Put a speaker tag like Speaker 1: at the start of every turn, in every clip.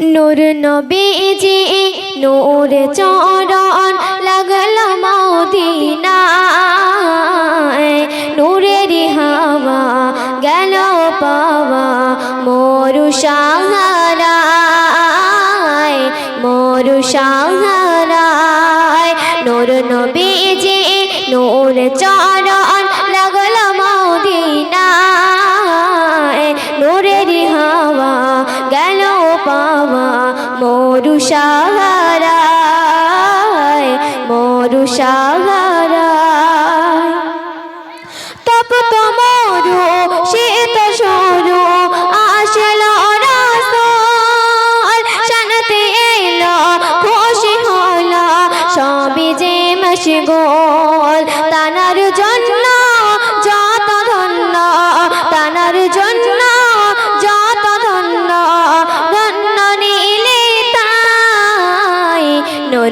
Speaker 1: নূর নবীজি, নূর চরণ লাগল মদিনায়। নূরের হাওয়া গেল পাওয়া মরু সাহারায় মরু সাহারায়। নূর নবীজি, নূর চরণ মরু সাহারায় মরু সাহারায় শীত সরু, আসল রাসূল শানতে এলো, খুশি হলো, সবই যে মশগুল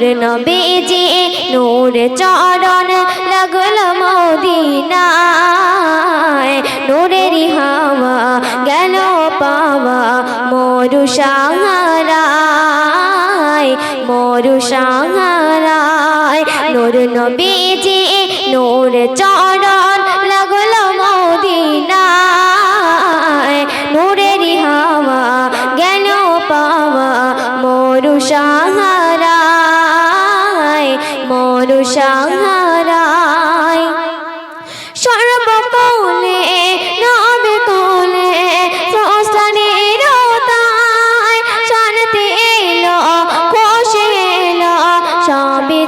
Speaker 1: নূর নবীজি, নূর চরণ লাগল মদিনায়। নূরের হাওয়া গেল পাওয়া, মরু সাহারায় মরু সাহারায়। নূর নবীজি, নূর চরণ লাগল মদিনায়। নূরের হাওয়া গেল পাওয়া, মরু সাহারায়। মরু সাহারায় সর্বকৌলে, নবে কোলে শান্তি এলো, খুশি এলো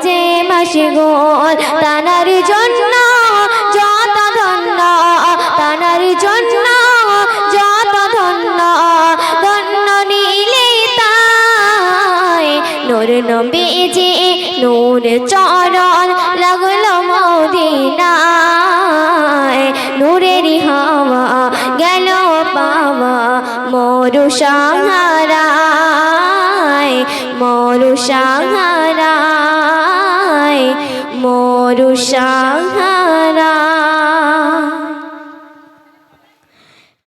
Speaker 1: যে মশগুল তানার জন্য যত ধন্য তানার জন্য যত ধন্য ধন্য নীলে তাই। নূর নবীজি নূর চরণ লাগল মদিনায়। নূরের হাওয়া গেল পাওয়া মরু সাহারায় মরু সাহারায় মরু